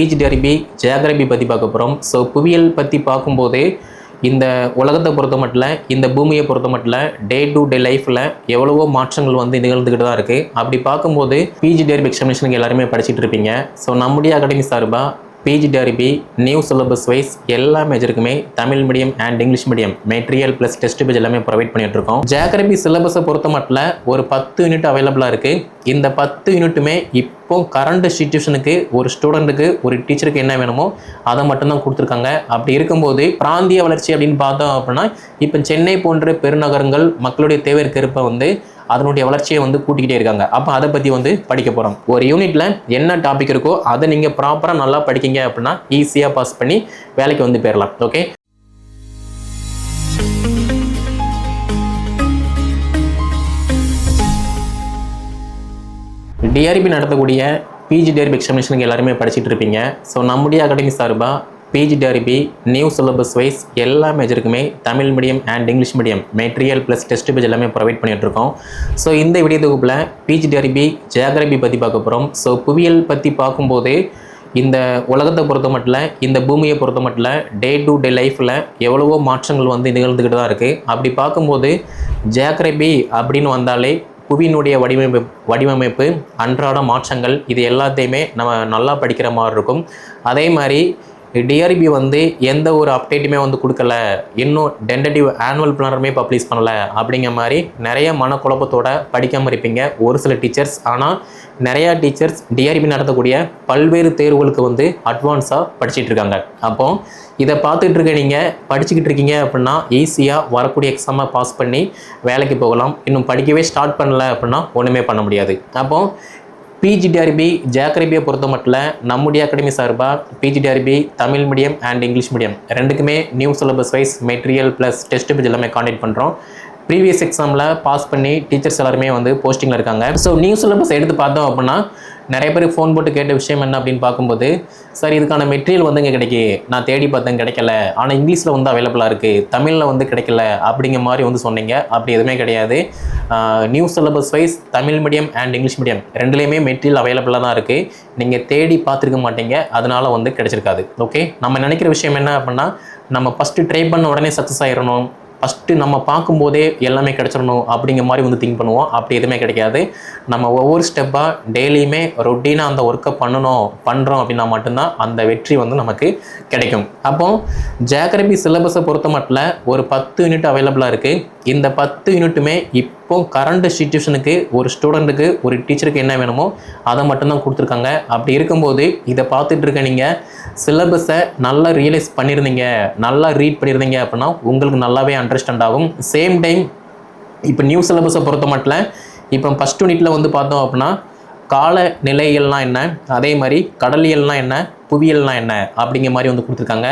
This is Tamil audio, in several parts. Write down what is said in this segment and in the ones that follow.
பிஜிடிஆர்பி ஜியாகிரபி பற்றி பார்க்க போகிறோம் ஸோ புவியியல் பற்றி பார்க்கும்போது இந்த உலகத்தை பொறுத்த மட்டும் இந்த பூமியை பொறுத்த மட்டும் டே டு டே லைஃப்பில் எவ்வளவோ மாற்றங்கள் வந்து நிகழ்ந்துக்கிட்டு தான் இருக்குது அப்படி பார்க்கும்போது பிஜிடிஆர்பி எக்ஸாமினேஷனுக்கு எல்லாருமே படிச்சிட்டு இருப்பீங்க. ஸோ நம்முடைய அகாடமி சார்பாக பிஜிடிஆர்பி நியூ சிலபஸ் வைஸ் எல்லா மேஜருக்குமே Tamil medium and English medium material plus test page எல்லாமே ப்ரொவைட் பண்ணிட்டு இருக்கோம். ஜியாகிரபி சிலபஸை பொறுத்த மட்டும் ஒரு பத்து யூனிட் அவைலபிளாக இருக்குது இந்த பத்து யூனிட்டுமே இப்போ கரண்ட் சுச்சுவேஷனுக்கு ஒரு ஸ்டூடெண்ட்டுக்கு ஒரு டீச்சருக்கு என்ன வேணுமோ அதை மட்டும்தான் கொடுத்துருக்காங்க. அப்படி இருக்கும்போது பிராந்திய வளர்ச்சி அப்படின்னு பார்த்தோம் அப்படின்னா இப்போ சென்னை போன்ற பெருநகரங்கள் மக்களுடைய தேவைக்கேற்ப வந்து அதனுடைய வளர்ச்சியை வந்து கூட்டிக்கிட்டே இருக்காங்க. அப்போ அதை பற்றி வந்து படிக்க போகிறோம் ஒரு யூனிட்ல என்ன டாபிக் இருக்கோ அதை நீங்கள் ப்ராப்பராக நல்லா படிக்கிங்க அப்படின்னா ஈஸியாக பாஸ் பண்ணி வேலைக்கு வந்து போயிடலாம் ஓகே டிஆர்பி நடத்தக்கூடிய பிஜி டிஆர்பி எக்ஸாமினேஷனுக்கு எல்லாருமே படிச்சிட்டு இருப்பீங்க. ஸோ நம்முடைய அகாடமி சார்பாக PG TRB new syllabus wise எல்லா மேஜருக்குமே Tamil medium and English medium material plus test page எல்லாமே ப்ரொவைட் பண்ணிகிட்ருக்கோம் இருக்கோம். ஸோ இந்த வீடியோ தொகுப்பில் பிஜி டிஆர்பி ஜியாகிரபி பற்றி பார்க்க போகிறோம் ஸோ புவியியல் பற்றி பார்க்கும்போது இந்த உலகத்தை பொறுத்த மட்டும் இந்த பூமியை பொறுத்த மட்டும் டே டு டே லைஃப்பில் எவ்வளவோ மாற்றங்கள் வந்து நிகழ்ந்துக்கிட்டு தான் இருக்குது அப்படி பார்க்கும்போது ஜியாகிரபி அப்படின்னு வந்தாலே புவியினுடைய வடிவமைப்பு வடிவமைப்பு அன்றாட மாற்றங்கள் இது எல்லாத்தையுமே நம்ம நல்லா படிக்கிற மாதிரி இருக்கும். அதே மாதிரி டிஆர்பி வந்து எந்த ஒரு அப்டேட்டுமே வந்து கொடுக்கல. இன்னும் டென்டேட்டிவ் ஆனுவல் பிளானருமே பப்ளிஷ் பண்ணல. அப்படிங்கிற மாதிரி நிறைய மனக்குழப்பத்தோட படிக்காமல் இருப்பீங்க. ஒரு சில டீச்சர்ஸ் ஆனால் நிறையா டீச்சர்ஸ் டிஆர்பி நடத்தக்கூடிய பல்வேறு தேர்வுகளுக்கு வந்து அட்வான்ஸாக படிச்சிட்டு இருக்காங்க. அப்போ இதை பார்த்துட்டு இருக்க நீங்கள் படிச்சுக்கிட்டு இருக்கீங்க அப்படின்னா ஈஸியாக வரக்கூடிய எக்ஸாமை பாஸ் பண்ணி வேலைக்கு போகலாம். இன்னும் படிக்கவே ஸ்டார்ட் பண்ணல அப்படின்னா ஒன்றுமே பண்ண முடியாது. அப்போது பிஜிடிஆர்பி ஜாக்ரபியை பொறுத்த மட்டும் நம்முடைய அகாடமி சார்பாக PG TRB Tamil medium and English medium ரெண்டுக்குமே new syllabus wise material plus test page எல்லாமே காண்டக்ட் பண்ணுறோம் ப்ரீவியஸ் எக்ஸாமில் பாஸ் பண்ணி டீச்சர்ஸ் எல்லாருமே வந்து போஸ்டிங்கில் இருக்காங்க. ஸோ நியூ சிலபஸ் எடுத்து பார்த்தோம் அப்படின்னா நிறைய பேர் ஃபோன் போட்டு கேட்ட விஷயம் என்ன அப்படின்னு பார்க்கும்போது சார் இதுக்கான மெட்டீரியல் வந்து இங்கே கிடைக்கி. நான் தேடி பார்த்தேன் கிடைக்கல. ஆனால் இங்கிலீஷில் வந்து அவைலபிளாக இருக்குது தமிழில் வந்து கிடைக்கல. அப்படிங்கிற மாதிரி வந்து சொன்னீங்க. அப்படி எதுவுமே கிடையாது. New syllabus wise Tamil medium and English medium ரெண்டுலேயுமே மெட்டீரியல் அவைலபிளாக தான் இருக்குது நீங்கள் தேடி பார்த்துருக்க மாட்டீங்க. அதனால் வந்து கிடைச்சிருக்காது. ஓகே நம்ம நினைக்கிற விஷயம் என்ன அப்படின்னா நம்ம ஃபஸ்ட்டு ட்ரை பண்ண உடனே சக்ஸஸ் ஆயிடணும் ஃபஸ்ட்டு நம்ம பார்க்கும்போதே எல்லாமே கிடச்சிடணும் அப்படிங்கிற மாதிரி வந்து திங்க் பண்ணுவோம். அப்படி எதுவுமே கிடைக்காது. நம்ம ஒவ்வொரு ஸ்டெப்பாக டெய்லியுமே ரொட்டீனாக அந்த ஒர்க்கை பண்ணணும் பண்ணுறோம் அப்படின்னா மட்டும்தான் அந்த வெற்றி வந்து நமக்கு கிடைக்கும். அப்போது ஜியாகிரபி சிலபஸை பொறுத்த மட்டும் ஒரு பத்து யூனிட் அவைலபிளாக இருக்குது இந்த பத்து யூனிட்டுமே இப்போ கரண்ட் சுச்சுவேஷனுக்கு ஒரு ஸ்டூடெண்ட்டுக்கு ஒரு டீச்சருக்கு என்ன வேணுமோ அதை மட்டும்தான் கொடுத்துருக்காங்க. அப்படி இருக்கும்போது இதை பார்த்துட்டு இருக்க நீங்கள் சிலபஸை நல்லா ரியலைஸ் பண்ணியிருந்தீங்க நல்லா ரீட் பண்ணியிருந்தீங்க அப்படின்னா உங்களுக்கு நல்லாவே அண்டர்ஸ்டாண்ட் ஆகும். சேம் டைம் இப்போ நியூ சிலபஸை பொறுத்த மட்டும் இப்போ ஃபஸ்ட் யூனிட்டில் வந்து பார்த்தோம் அப்படின்னா கால நிலைகள்லாம் என்ன? அதே மாதிரி கடலியல்னால் என்ன? புவியல்னால் என்ன? அப்படிங்கிற மாதிரி வந்து கொடுத்துருக்காங்க.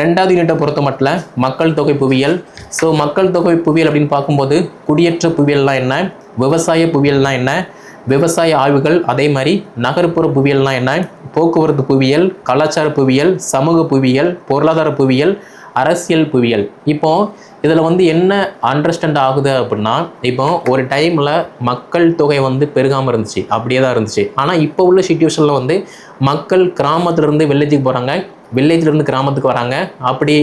ரெண்டாவது யூனிட்டை பொறுத்த மட்டும் மக்கள் தொகை புவியியல். ஸோ மக்கள் தொகை புவியியல் அப்படின்னு பார்க்கும்போது குடியேற்ற புவியியல்னால் என்ன? விவசாய புவியியல்னால் என்ன? விவசாய ஆய்வுகள் அதே மாதிரி நகர்ப்புற புவியியல்னால் என்ன? போக்குவரத்து புவியியல் கலாச்சார புவியியல் சமூக புவியியல் பொருளாதார புவியியல் அரசியல் புவியியல். இப்போது இதில் வந்து என்ன அண்டர்ஸ்டாண்ட் ஆகுது அப்படின்னா இப்போ ஒரு டைமில் மக்கள் தொகை வந்து பெருகாமல் இருந்துச்சு அப்படியே தான் இருந்துச்சு. ஆனால் இப்போ உள்ள சுச்சுவேஷனில் வந்து மக்கள் கிராமத்துலேருந்து வில்லேஜுக்கு போகிறாங்க வில்லேஜ்லேருந்து கிராமத்துக்கு வராங்க. அப்படி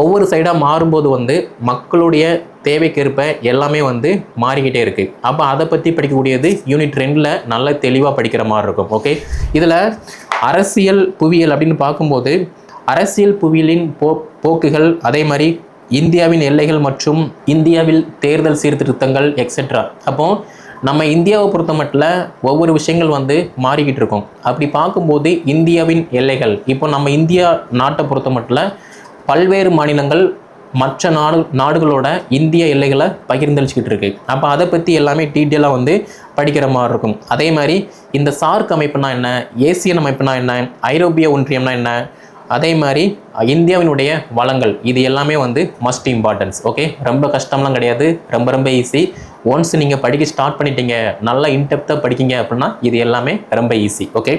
ஒவ்வொரு சைடாக மாறும்போது வந்து மக்களுடைய தேவைக்கேற்ப எல்லாமே வந்து மாறிக்கிட்டே இருக்குது அப்போ அதை பற்றி படிக்கக்கூடியது யூனிட் ரெண்டில் நல்ல தெளிவாக படிக்கிற மாதிரி இருக்கும் ஓகே இதில் அரசியல் புவியியல் அப்படின்னு பார்க்கும்போது அரசியல் புவியியலின் போ போக்குகள் அதே மாதிரி இந்தியாவின் எல்லைகள் மற்றும் இந்தியாவில் தேர்தல் சீர்திருத்தங்கள் எக்ஸெட்ரா அப்போ நம்ம இந்தியாவை பொறுத்த மட்டும் ஒவ்வொரு விஷயங்கள் வந்து மாறிக்கிட்டு இருக்கோம். அப்படி பார்க்கும்போது இந்தியாவின் எல்லைகள் இப்போ நம்ம இந்தியா நாட்டை பொறுத்த மட்டும் பல்வேறு மாநிலங்கள் மற்ற நாடு நாடுகளோட இந்திய எல்லைகளை பகிர்ந்தளிச்சிக்கிட்டு இருக்கு. அப்போ அதை பற்றி எல்லாமே டீட்டெயிலாக வந்து படிக்கிற மாதிரி இருக்கும். அதே மாதிரி இந்த சார்க் அமைப்புனா என்ன ஏசியன் அமைப்புனா என்ன ஐரோப்பிய ஒன்றியம்னா என்ன அதே மாதிரி இந்தியாவினுடைய வளங்கள் இது எல்லாமே வந்து மஸ்ட் இம்பார்ட்டன்ஸ் ஓகே ரொம்ப கஷ்டம்லாம் கிடையாது ரொம்ப ரொம்ப ஈஸி ஒன்ஸ் நீங்கள் படிக்க ஸ்டார்ட் பண்ணிட்டீங்க நல்லா இன்டெப்த்தாக படிக்கீங்க அப்படின்னா இது எல்லாமே ரொம்ப ஈஸி ஓகே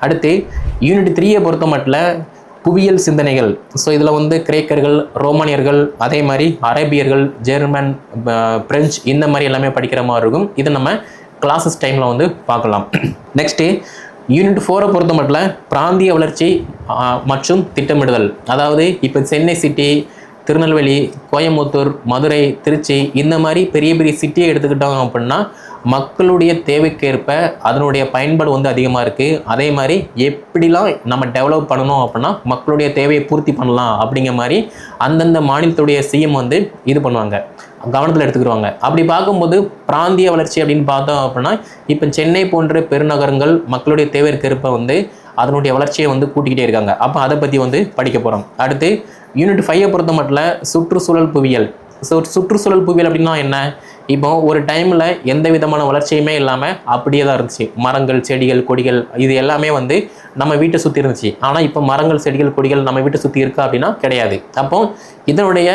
அடுத்து யூனிட் த்ரீயை பொறுத்த மட்டும் புவியியல் சிந்தனைகள். ஸோ இதில் வந்து கிரேக்கர்கள் ரோமானியர்கள் அதே மாதிரி அரேபியர்கள் ஜெர்மன் பிரெஞ்சு இந்த மாதிரி எல்லாமே படிக்கிற மாதிரி இருக்கும். இது நம்ம கிளாஸஸ் டைமில் வந்து பார்க்கலாம். நெக்ஸ்ட்டு யூனிட் ஃபோரை பொறுத்த மட்டும் பிராந்திய வளர்ச்சி மற்றும் திட்டமிடுதல். அதாவது இப்போ சென்னை சிட்டி திருநெல்வேலி கோயம்புத்தூர் மதுரை திருச்சி இந்த மாதிரி பெரிய பெரிய சிட்டியை எடுத்துக்கிட்டோம் அப்படின்னா மக்களுடைய தேவைக்கேற்ப அதனுடைய பயன்பாடு வந்து அதிகமாக இருக்குது அதே மாதிரி எப்படிலாம் நம்ம டெவலப் பண்ணணும் அப்படின்னா மக்களுடைய தேவையை பூர்த்தி பண்ணலாம் அப்படிங்கிற மாதிரி அந்தந்த மாநிலத்துடைய சிஎம் வந்து இது பண்ணுவாங்க. கவனத்தில் எடுத்துக்கிடுவாங்க. அப்படி பார்க்கும்போது பிராந்திய வளர்ச்சி அப்படின்னு பார்த்தோம் அப்படின்னா இப்போ சென்னை போன்ற பெருநகரங்கள் மக்களுடைய தேவைக்கேற்ப வந்து அதனுடைய வளர்ச்சியை வந்து கூட்டிக்கிட்டே இருக்காங்க. அப்போ அதை பற்றி வந்து படிக்க போகிறோம் அடுத்து யூனிட் ஃபைவை பொறுத்த மட்டும் சுற்றுச்சூழல் புவியியல். ஸோ சுற்றுச்சூழல் புவியியல் அப்படின்னா என்ன? இப்போ ஒரு டைமில் எந்த விதமான வளர்ச்சியுமே இல்லாமல் அப்படியே தான் இருந்துச்சு. மரங்கள் செடிகள் கொடிகள் இது எல்லாமே வந்து நம்ம வீட்டை சுற்றி இருந்துச்சு. ஆனால் இப்போ மரங்கள் செடிகள் கொடிகள் நம்ம வீட்டை சுற்றி இருக்கா அப்படின்னா கிடையாது. அப்போ இதனுடைய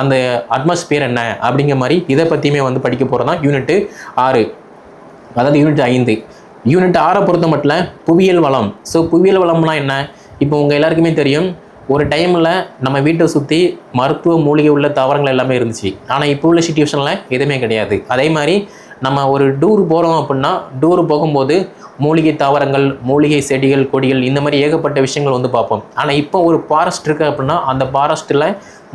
அந்த அட்மாஸ்பியர் என்ன அப்படிங்கிற மாதிரி இதை பற்றியுமே வந்து படிக்க போகிறது தான் யூனிட்டு ஆறு. அதாவது யூனிட் ஐந்து. யூனிட் ஆறை பொறுத்த மட்டும் புவியியல் வளம். ஸோ புவியியல் வளம்னா என்ன? இப்போ உங்கள் எல்லாருக்குமே தெரியும் ஒரு டைமில் நம்ம வீட்டை சுற்றி மருத்துவ மூலிகை உள்ள தாவரங்கள் எல்லாமே இருந்துச்சு. ஆனால் இப்போ உள்ள சுச்சுவேஷனில் எதுவுமே கிடையாது. அதே மாதிரி நம்ம ஒரு டூர் போகிறோம் அப்படின்னா டூர் போகும்போது மூலிகை தாவரங்கள் மூலிகை செடிகள் கொடிகள் இந்த மாதிரி ஏகப்பட்ட விஷயங்கள் வந்து பார்ப்போம். ஆனால் இப்போ ஒரு ஃபாரஸ்ட் இருக்குது அப்படின்னா அந்த ஃபாரஸ்ட்டில்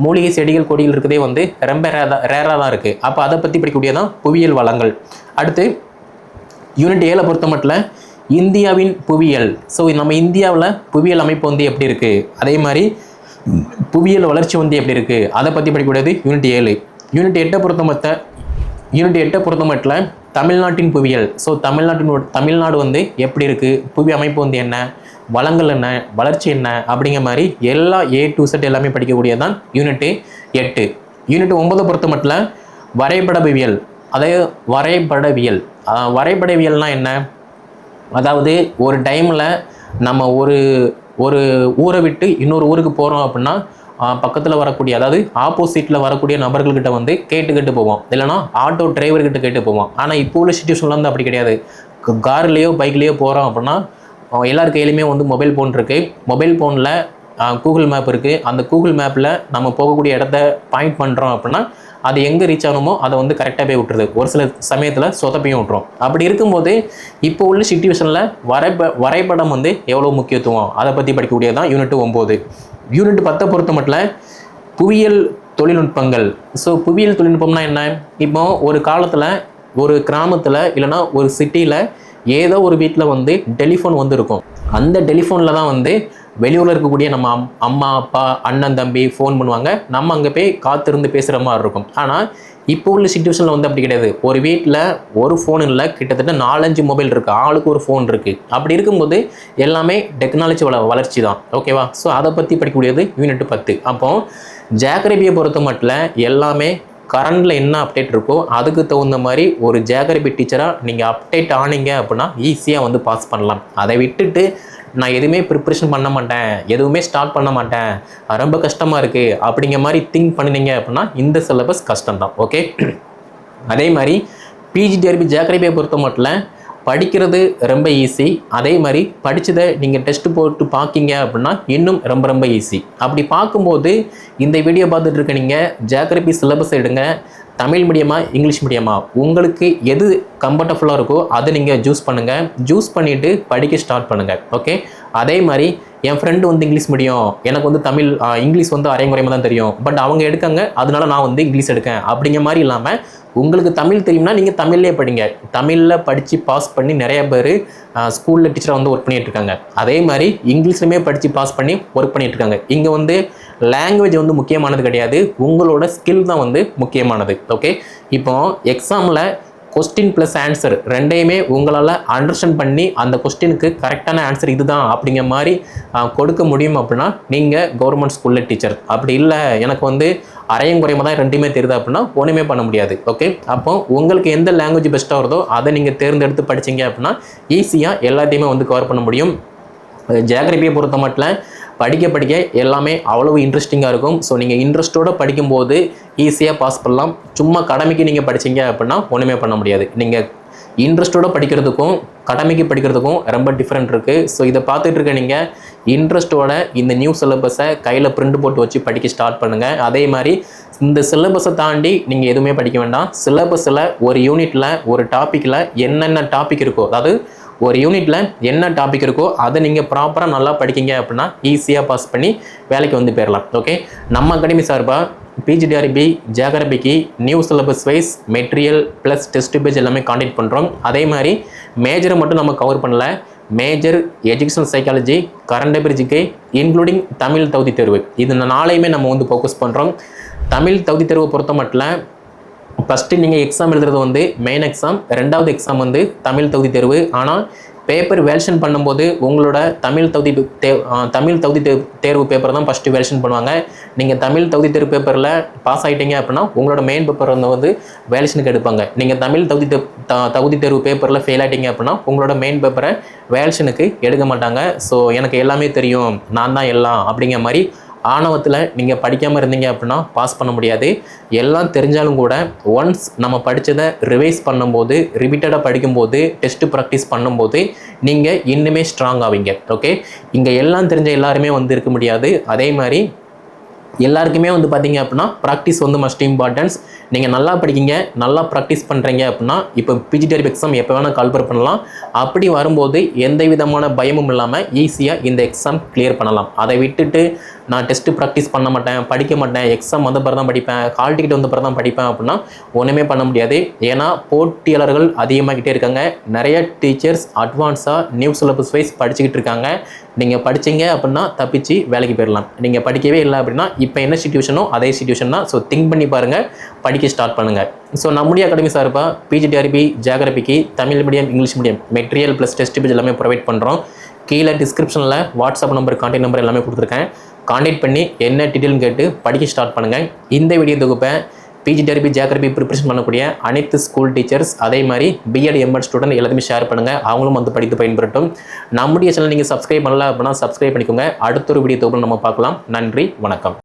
மூலிகை செடிகள் கொடியில் இருக்கிறதே வந்து ரொம்ப ரேராக ரேராக தான் இருக்குது அப்போ அதை பற்றி படிக்கக்கூடியதான் புவியியல் வளங்கள். அடுத்து யூனிட் ஏழை பொறுத்த மட்டும் இந்தியாவின் புவியியல். ஸோ நம்ம இந்தியாவில் புவியியல் அமைப்பு வந்து எப்படி இருக்குது அதே மாதிரி புவியியல் வளர்ச்சி வந்து எப்படி இருக்குது அதை பற்றி படிக்கக்கூடியது யூனிட் ஏழு யூனிட் எட்டை பொறுத்த மொத்த யூனிட் எட்டை பொறுத்த மட்டும் தமிழ்நாட்டின் புவியியல். ஸோ தமிழ்நாட்டின் தமிழ்நாடு வந்து எப்படி இருக்குது புவி அமைப்பு வந்து என்ன? வளங்கள் என்ன வளர்ச்சி என்ன அப்படிங்கிற மாதிரி எல்லா ஏ டு செட் எல்லாமே படிக்கக்கூடியது தான் யூனிட்டு எட்டு. யூனிட் ஒன்பதை பொறுத்த மட்டும் வரைபடவியல் அதாவது வரைபடவியல். வரைபடவியல்னால் என்ன? அதாவது ஒரு டைமில் நம்ம ஒரு ஒரு ஊரை விட்டு இன்னொரு ஊருக்கு போகிறோம் அப்படின்னா பக்கத்தில் வரக்கூடிய அதாவது ஆப்போசிட்டில் வரக்கூடிய நபர்கள்கிட்ட வந்து கேட்டு கேட்டு போவோம். இல்லைனா ஆட்டோ டிரைவர்கிட்ட கேட்டு போவோம். ஆனால் இப்போ உள்ள சுச்சுவேஷனில் வந்து அப்படி கிடையாது. கார்லேயோ பைக்லேயோ போகிறோம் அப்படின்னா எல்லார் கையிலையுமே வந்து மொபைல் ஃபோன் இருக்குது மொபைல் ஃபோனில் கூகுள் மேப் இருக்குது அந்த கூகுள் மேப்பில் நம்ம போகக்கூடிய இடத்த பாயிண்ட் பண்ணுறோம் அப்படின்னா அது எங்கே ரீச் ஆகணுமோ அதை வந்து கரெக்டாக போய் விட்டுருது. ஒரு சில சமயத்தில் சொதப்பையும் விட்டுரும். அப்படி இருக்கும்போது இப்போ உள்ள சுச்சுவேஷனில் வரைப வரைபடம் வந்து எவ்வளோ முக்கியத்துவம்? அதை பற்றி படிக்கக்கூடியது தான் யூனிட் ஒம்பது. யூனிட் பத்தை பொறுத்த மட்டும் புவியியல் தொழில்நுட்பங்கள். ஸோ புவியியல் தொழில்நுட்பம்னா என்ன? இப்போ ஒரு காலத்தில் ஒரு கிராமத்தில் இல்லைன்னா ஒரு சிட்டியில் ஏதோ ஒரு வீட்டில் வந்து டெலிஃபோன் வந்து இருக்கும் அந்த டெலிஃபோனில் தான் வந்து வெளியூரில் இருக்கக்கூடிய நம்ம அம் அம்மா அப்பா அண்ணன் தம்பி ஃபோன் பண்ணுவாங்க. நம்ம அங்கே போய் காத்திருந்து பேசுகிற மாதிரி இருக்கும். ஆனால் இப்போ உள்ள சுச்சுவேஷனில் வந்து அப்படி கிடையாது. ஒரு வீட்டில் ஒரு ஃபோன் இல்லை கிட்டத்தட்ட நாலஞ்சு மொபைல் இருக்குது ஆளுக்கு ஒரு ஃபோன் இருக்குது அப்படி இருக்கும்போது எல்லாமே டெக்னாலஜி வள வளர்ச்சி தான். ஓகேவா ஸோ அதை பற்றி படிக்கக்கூடியது யூனிட் பத்து. அப்போது ஜாகிரபியை பொறுத்த மட்டும் எல்லாமே கரண்டில் என்ன அப்டேட் இருக்கோ அதுக்கு தகுந்த மாதிரி ஒரு ஜாகிரபி டீச்சராக நீங்கள் அப்டேட் ஆனீங்க அப்படின்னா ஈஸியாக வந்து பாஸ் பண்ணலாம். அதை விட்டுட்டு நான் எதுவுமே ப்ரிப்ரேஷன் பண்ண மாட்டேன் எதுவுமே ஸ்டார்ட் பண்ண மாட்டேன் ரொம்ப கஷ்டமாக இருக்குது அப்படிங்கிற மாதிரி திங்க் பண்ணினீங்க அப்படின்னா இந்த சிலபஸ் கஷ்டம்தான் ஓகே அதே மாதிரி பிஜிடிஆர்பி ஜாக்கிரபியை பொறுத்த மட்டும் படிக்கிறது ரொம்ப ஈஸி அதே மாதிரி படித்ததை நீங்கள் டெஸ்ட் போட்டு பார்க்கிங்க அப்படின்னா இன்னும் ரொம்ப ரொம்ப ஈஸி அப்படி பார்க்கும்போது இந்த வீடியோ பார்த்துட்டு இருக்க நீங்கள் ஜாக்கிரபி சிலபஸ் எடுங்க. தமிழ் மீடியமா இங்கிலீஷ் மீடியமா உங்களுக்கு எது கம்ஃபர்டபுளாக இருக்கோ அதை நீங்கள் ஜூஸ் பண்ணுங்கள் ஜூஸ் பண்ணிவிட்டு படிக்க ஸ்டார்ட் பண்ணுங்கள் ஓகே அதே மாதிரி என் ஃப்ரெண்டு வந்து இங்கிலீஷ் மீடியம் எனக்கு வந்து தமிழ் இங்கிலீஷ் வந்து அரைங்குறையமாக தான் தெரியும். பட் அவங்க எடுக்காங்க அதனால நான் வந்து இங்கிலீஷ் எடுக்கேன். அப்படிங்கிற மாதிரி இல்லாமல் உங்களுக்கு தமிழ் தெரியும்னா நீங்கள் தமிழ்லேயே படிங்க. தமிழில் படித்து பாஸ் பண்ணி நிறைய பேர் ஸ்கூலில் டீச்சராக வந்து ஒர்க் பண்ணிகிட்டு இருக்காங்க. அதே மாதிரி இங்கிலீஷ்லையுமே படித்து பாஸ் பண்ணி ஒர்க் பண்ணிகிட்டு இருக்காங்க. இங்கே வந்து லாங்குவேஜ் வந்து முக்கியமானது கிடையாது. உங்களோட ஸ்கில் தான் வந்து முக்கியமானது. ஓகே இப்போ எக்ஸாமில் கொஸ்டின் ப்ளஸ் ஆன்சர் ரெண்டையுமே உங்களால் அண்டர்ஸ்டாண்ட் பண்ணி அந்த கொஸ்டினுக்கு கரெக்டான ஆன்சர் இதுதான் அப்படிங்கிற மாதிரி கொடுக்க முடியும் அப்படின்னா நீங்கள் கவர்மெண்ட் ஸ்கூலில் டீச்சர் அப்படி இல்லை எனக்கு வந்து அரையும் குறையமாக தான் ரெண்டுமே தெரியுது அப்படின்னா ஒன்றுமே பண்ண முடியாது. ஓகே அப்போ உங்களுக்கு எந்த லாங்குவேஜ் பெஸ்ட்டாக வருதோ அதை நீங்கள் தேர்ந்தெடுத்து படித்தீங்க அப்படின்னா ஈஸியாக எல்லாத்தையுமே வந்து கவர் பண்ண முடியும். ஜியாகிரபியை பொறுத்த மட்டும் படிக்க படிக்க எல்லாமே அவ்வளவு இன்ட்ரெஸ்டிங்காக இருக்கும். ஸோ நீங்கள் இன்ட்ரெஸ்ட்டோடு படிக்கும்போது ஈஸியாக பாஸ் பண்ணலாம். சும்மா கடமைக்கு நீங்கள் படிச்சீங்க அப்படின்னா ஒன்றுமே பண்ண முடியாது. நீங்கள் இன்ட்ரெஸ்ட்டோட படிக்கிறதுக்கும் கடமைக்கு படிக்கிறதுக்கும் ரொம்ப டிஃப்ரெண்ட் இருக்குது ஸோ இதை பார்த்துட்டு இருக்க நீங்கள் இன்ட்ரெஸ்ட்டோட இந்த நியூ சிலபஸை கையில் பிரிண்ட் போட்டு வச்சு படிக்க ஸ்டார்ட் பண்ணுங்கள் அதே மாதிரி இந்த சிலபஸை தாண்டி நீங்கள் எதுவுமே படிக்க வேண்டாம். சிலபஸில் ஒரு யூனிட்டில் ஒரு டாப்பிக்கில் என்னென்ன டாபிக் இருக்கோ அதாவது ஒரு யூனிட்டில் என்ன டாபிக் இருக்கோ அதை நீங்கள் ப்ராப்பராக நல்லா படிக்கிங்க அப்படின்னா ஈஸியாக பாஸ் பண்ணி வேலைக்கு வந்து போயிடலாம் ஓகே நம்ம அகாடமி சார்பாக PG TRB ஜியாகிரபிக்கு new syllabus wise material plus test page எல்லாமே காண்டக்ட் பண்ணுறோம் அதே மாதிரி மேஜரை மட்டும் நம்ம கவர் பண்ணல. மேஜர் எஜுகேஷனல் சைக்காலஜி கரண்ட் அபிரிஜிக்கு இன்க்ளூடிங் தமிழ் தகுதி தேர்வு. இது நாளையுமே நம்ம வந்து ஃபோக்கஸ் பண்ணுறோம் தமிழ் தகுதி தேர்வை பொறுத்த மட்டும் ஃபஸ்ட்டு நீங்கள் எக்ஸாம் எழுதுறது வந்து மெயின் எக்ஸாம் ரெண்டாவது எக்ஸாம் வந்து தமிழ் தகுதி தேர்வு. ஆனால் பேப்பர் வேல்ஷன் பண்ணும்போது உங்களோட தமிழ் தகுதி தே தமிழ் தகுதி தே தேர்வு பேப்பர் தான் ஃபஸ்ட்டு வேல்ஷன் பண்ணுவாங்க. நீங்கள் தமிழ் தகுதி தேர்வு பேப்பரில் பாஸ் ஆகிட்டீங்க அப்படின்னா உங்களோட மெயின் பேப்பர் வந்து வந்து வேல்ஷனுக்கு எடுப்பாங்க. நீங்கள் தமிழ் தகுதி தே- த- தகுதி தேர்வு பேப்பரில் ஃபெயில் ஆகிட்டீங்க அப்படின்னா உங்களோட மெயின் பேப்பரை வேல்ஷனுக்கு எடுக்க மாட்டாங்க. ஸோ எனக்கு எல்லாமே தெரியும். நான் தான் எல்லாம் அப்படிங்கிற மாதிரி ஆணவத்தில் நீங்கள் படிக்காமல் இருந்தீங்க அப்படின்னா பாஸ் பண்ண முடியாது. எல்லாம் தெரிஞ்சாலும் கூட ஒன்ஸ் நம்ம படித்ததை ரிவைஸ் பண்ணும்போது ரிப்பீட்டடாக படிக்கும்போது டெஸ்ட்டு ப்ராக்டிஸ் பண்ணும்போது நீங்கள் இன்னுமே ஸ்ட்ராங் ஆவீங்க. ஓகே இங்கே எல்லாம் தெரிஞ்ச எல்லாருமே வந்து இருக்க முடியாது. அதே மாதிரி எல்லாருக்குமே வந்து பார்த்தீங்க அப்படின்னா ப்ராக்டிஸ் வந்து மஸ்ட் இம்பார்ட்டன்ஸ் நீங்கள் நல்லா படிக்கிங்க நல்லா ப்ராக்டிஸ் பண்ணுறீங்க அப்படின்னா இப்போ பிஜிடிஆர் எக்ஸாம் எப்போ வேணால் கால்பர் பண்ணலாம். அப்படி வரும்போது எந்த விதமான பயமும் இல்லாமல் ஈஸியாக இந்த எக்ஸாம் கிளியர் பண்ணலாம். அதை விட்டுட்டு நான் டெஸ்ட்டு ப்ராக்டிஸ் பண்ண மாட்டேன் படிக்க மாட்டேன் எக்ஸாம் வந்த பிறகு தான் படிப்பேன் ஹால் டிக்கெட் வந்த பிறகு தான் படிப்பேன் அப்படின்னா ஒன்றுமே பண்ண முடியாது. ஏன்னா போட்டியாளர்கள் அதிகமாகிட்டே இருக்காங்க. நிறைய டீச்சர்ஸ் அட்வான்ஸாக நியூ சிலபஸ் வைஸ் படிச்சுக்கிட்டு இருக்காங்க. நீங்கள் படிச்சீங்க அப்படின்னா தப்பிச்சு வேலைக்கு போயிடலாம். நீங்கள் படிக்கவே இல்லை அப்படின்னா இப்போ என்ன சுச்சுவேஷனோ அதே சுச்சுவேஷன் தான். ஸோ திங்க் பண்ணி பாருங்கள் படிக்க ஸ்டார்ட் பண்ணுங்கள் ஸோ நம்முடைய அகாடமி சார்பாக PG TRB ஜியாகிரபிக்கு Tamil medium English medium material plus test page எல்லாமே ப்ரொவைட் பண்ணுறோம் கீழே டிஸ்கிரிப்ஷனில் வாட்ஸ்அப் நம்பர் கான்டாக்ட் நம்பர் எல்லாமே கொடுத்துருக்கேன். காண்டாக்ட் பண்ணி என்ன டீட்டெயில்னு கேட்டு படிக்க ஸ்டார்ட் பண்ணுங்கள் இந்த வீடியோ தொகுப்பை பிஜி டெரபி ஜியாகிரபி ப்ரிப்பரேஷன் பண்ணக்கூடிய அனைத்து ஸ்கூல் டீச்சர்ஸ் அதே மாதிரி B Ed M Ed student எல்லாத்தையுமே ஷேர் பண்ணுங்கள் அவங்களும் வந்து படித்து பயன்பெறட்டும். நம்முடைய சேனல் நீங்கள் சப்ஸ்கிரைப் பண்ணல அப்படின்னா சப்ஸ்கிரைப் பண்ணிக்கோங்க. அடுத்த ஒரு வீடியோ தொகுப்பில் நம்ம பார்க்கலாம். நன்றி வணக்கம்.